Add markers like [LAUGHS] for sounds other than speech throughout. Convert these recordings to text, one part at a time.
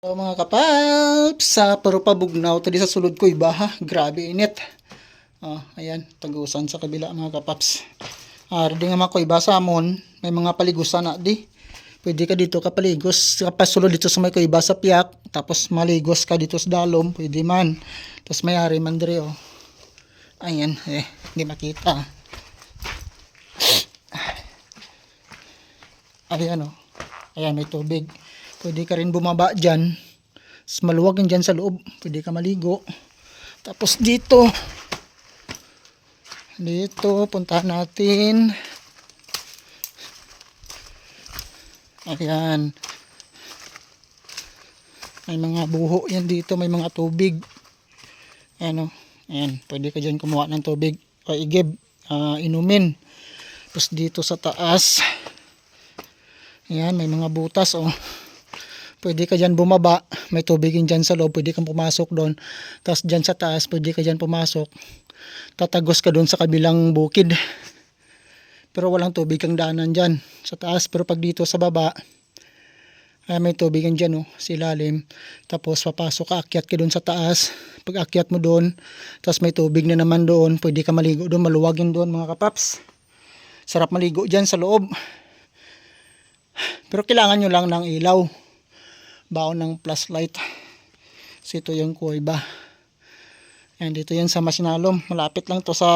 So mga kapaps, sa parupabugnaw, tadi sa sulod ko iba ha, grabe init. Oh, ayan, tagusan sa kabila mga kapaps. Ah, di nga mga ko iba sa amon, may mga paligusan na di. Pwede ka dito kapaligos, kapasulod dito sa may ko iba sa piyak, tapos maligos ka dito sa dalom, pwede man. Tapos may ari man diri oh. Ayan, eh, hindi makita. Ayan oh. Ayan, may tubig. Pwede ka rin bumaba dyan. Mas maluwag yan dyan sa loob. Pwede ka maligo. Tapos dito. Dito, puntahan natin. Ayan. May mga buho yan dito. May mga tubig. Ayan o. Ayan. Pwede ka dyan kumuha ng tubig. O igib. ah, inumin. Tapos dito sa taas. Ayan, may mga butas oh. Pwede ka dyan bumaba, may tubigin dyan sa loob, pwede kang pumasok doon. Tapos dyan sa taas, pwede ka dyan pumasok. Tatagos ka doon sa kabilang bukid. Pero walang tubig ang daanan dyan sa taas. Pero pag dito sa baba, ay may tubigan dyan oh, sa ilalim. Tapos papasok ka, akyat ka doon sa taas. Pag akyat mo doon, tapos may tubig na naman doon, pwede ka maligo doon, maluwag yun doon mga kapaps. Sarap maligo dyan sa loob. Pero kailangan nyo lang ng ilaw. Baon ng flashlight. So ito yung kuweba. Ayan, dito yan sa Masinalom. Malapit lang to sa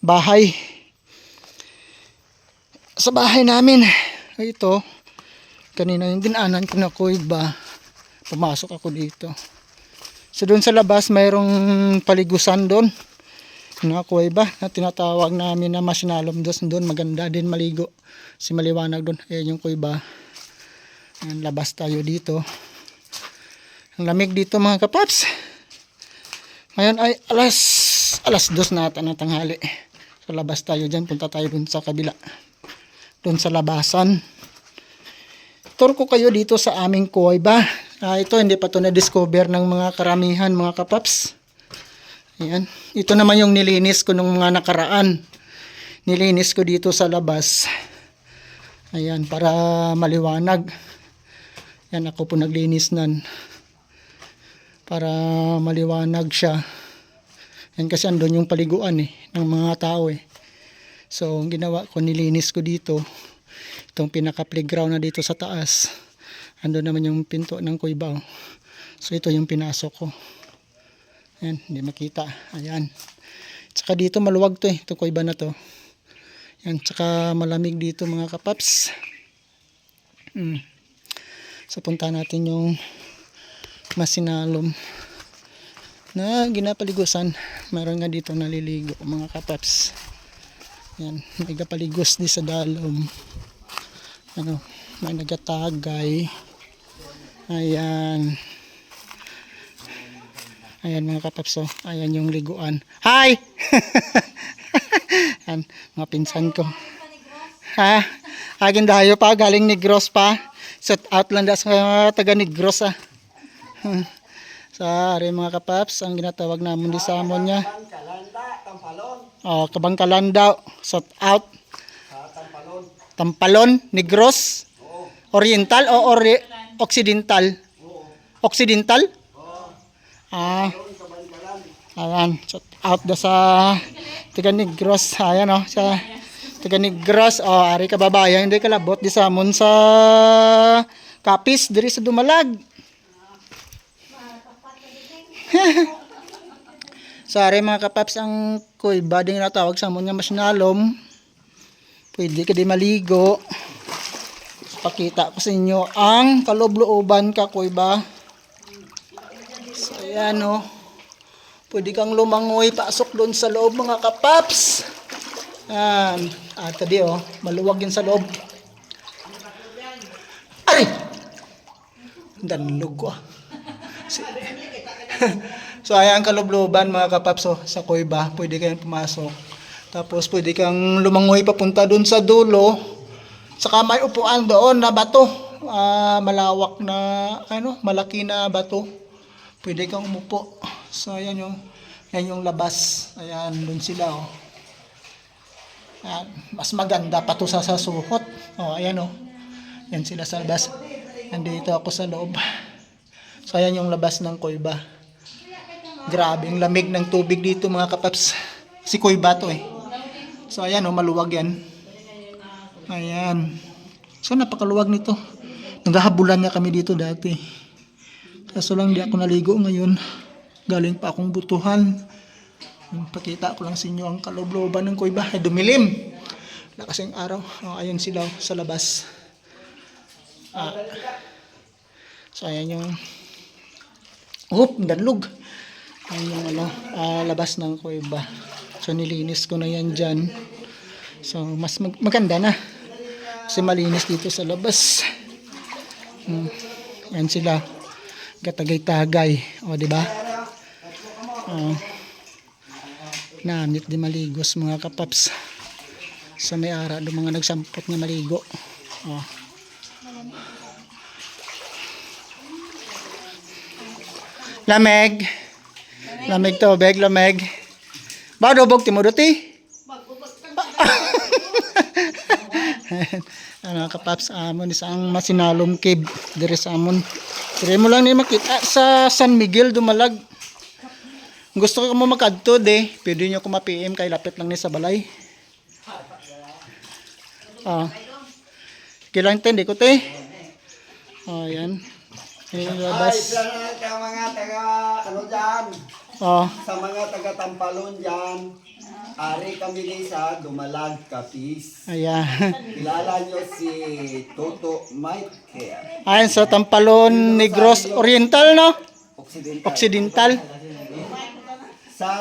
bahay. Sa bahay namin. Ito. Kanina yung dinaanan ko na kuweba. Pumasok ako dito. So doon sa labas mayroong paligusan doon. Mga kuweba na tinatawag namin na Masinalom doon. Maganda din maligo si maliwanag doon. Ayan yung kuiba. Ayan, labas tayo dito. Ang lamig dito mga kapaps. Ngayon ay alas alas dos na ata ng tanghali. So labas tayo dyan. Punta tayo dun sa kabila. Dun sa labasan. Tour ko kayo dito sa aming kuiba. Ah, ito hindi pa to na-discover ng mga karamihan mga kapaps. Ayan. Ito naman yung nilinis ko nung mga nakaraan. Nilinis ko dito sa labas. Ayan, para maliwanag. Yan, ako po naglinis nan. Para maliwanag siya. Yan kasi andun yung paliguan eh, ng mga tao eh. So, ang ginawa ko, nilinis ko dito. Itong pinaka-playground na dito sa taas. Andun naman yung pinto ng kuibaw. So, ito yung pinasok ko. Ayan, hindi makita. Ayan. Tsaka dito maluwag to eh. Ito kuiba na to. Yan, tsaka malamig dito mga kapaps. Hmm. So punta natin yung masinalom na ginapaligusan. Meron nga dito naliligo mga kapaps. Yan, may gapaligos di sa dalom. Ano, may nagatagay. Ayan. Ayan mga kapaps, oh. ayan yung liguan. Hi! [LAUGHS] Yan, mga pinsan ko. Ha? Agin dayo pa, galing Negros pa. Set out lang da sa taga Negros ah. [LAUGHS] Sa ari mga kapaps, ang ginatawag namin di sa amon niya. Oh, kabangkalan daw. Set out. Tampalon, Negros. Oriental o ori Occidental? Occidental? Ah. Ayan, set out da sa taga Negros. Ayan oh, sa taga Negros. Oh, ari ka babayan, hindi ka labot di samon sa Kapis diri sa Dumalag. [LAUGHS] Sorry mga kapaps, ang kuiba din natawag sa amon nga mas nalom. Pwede ka di maligo. Pakita ko sa inyo ang kaloblooban ka kuiba. So ayan oh. Pwede kang lumangoy pasok doon sa loob mga kapaps. Yan. Ah, tadi oh, maluwag yun sa loob. Ay! Danlog ko. Si- [LAUGHS] so ayan ang kalubloban mga kapaps oh, sa kuiba. Pwede kayong pumasok. Tapos pwede kang lumangoy papunta doon sa dulo. Saka may upuan doon na bato. Ah, malawak na, ano, malaki na bato. Pwede kang umupo. So, ayan yung, yan yung labas. Ayan, doon sila, oh. Ayan, mas maganda pa to sa, suhot. Oh, ayan, oh. Yan sila sa labas. Nandito ako sa loob. So ayan yung labas ng Koiba. Grabe, yung lamig ng tubig dito mga kapaps. Si Koiba to eh. So ayan oh, maluwag yan. Ayan. So napakaluwag nito. Naghahabulan nga kami dito dati. Kaso lang di ako naligo ngayon. Galing pa akong butuhan. Pakita ko lang sa inyo ang kalobloban ng Koiba. Ay dumilim. Lakas yung araw. Oh, ayun sila oh, sa labas. Ah. So ayan yung Oop, danlog. Ayan yung ano, ah, labas ng kuweba. So nilinis ko na yan dyan. So mas mag- maganda na. Kasi malinis dito sa labas. Hmm. Yan sila. Gatagay-tagay. O, di ba? Oh. Namit di maligos mga kapaps. Sa may ara, do mga nagsampot nga maligo. Oh. Lamig. Lamig tubig, lamig. Ba dobog ti mo [LAUGHS] duti? ano kapaps amon isang masinalom cave dire sa amon. Dire mo lang ni makita sa San Miguel dumalag. Gusto ko mo makadto de, pwede nyo ko ma-PM kay lapit lang ni sa balay. Ah. Kilang tindi ko te. Oh, yan. Ay, labas. sa sa mga taga, ano dyan, Oh. sa mga taga Tampalon dyan, ari kami ni sa Dumalag Kapis. Ayan. Kilala nyo si Toto Michael, Ayan sa Tampalon Negros Oriental, no? Occidental. Occidental. Sa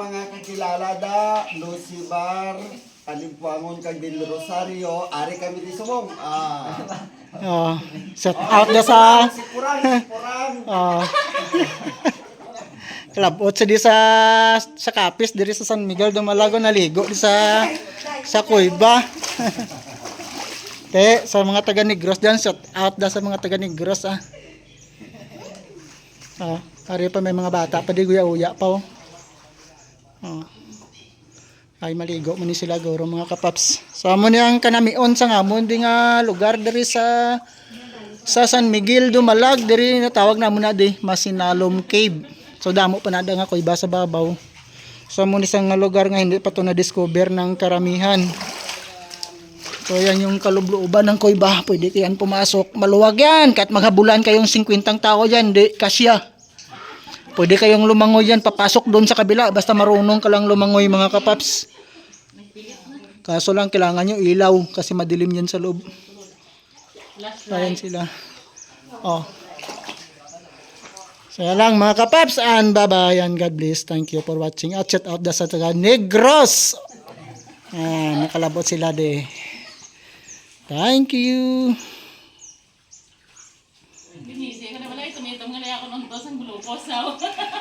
mga kakilala da, Lucibar, Alimpuangon kag Del Rosario, ari kami ni Sumong. Ah. [LAUGHS] Oh. Set out na sa... Si Purang, si Purang. [LAUGHS] Oh. Kalabot sa di sa sa Kapis diri sa San Miguel Dumalago naligo di sa sa Cueva. [LAUGHS] Te, sa mga taga Negros diyan shout out da sa mga taga Negros ah. Oh, ari pa may mga bata pa di guya-uya pa oh. Oh. Ay maligo man sila guro mga kapaps. So amo ni ang kanamion sa ngamon di nga lugar diri sa sa San Miguel Dumalag diri natawag na mo na di Masinalom Cave. So damo pa nada nga ko iba sa babaw. So mo ni isang nga lugar nga hindi pa to na discover ng karamihan. So yan yung kalublooban ng Koiba. Pwede kayan pumasok. Maluwag yan. Kahit maghabulan kayong 50 tao dyan, di kasya. Pwede kayong lumangoy yan. Papasok doon sa kabila. Basta marunong ka lang lumangoy mga kapaps. Kaso lang kailangan nyo ilaw kasi madilim yan sa loob. Ayan sila. Oh. So yan lang mga kapaps and bye-bye and God bless. Thank you for watching. At shout out da sa taga Negros. Ah, nakalabot sila de. Thank you. Binisip ko na [LAUGHS]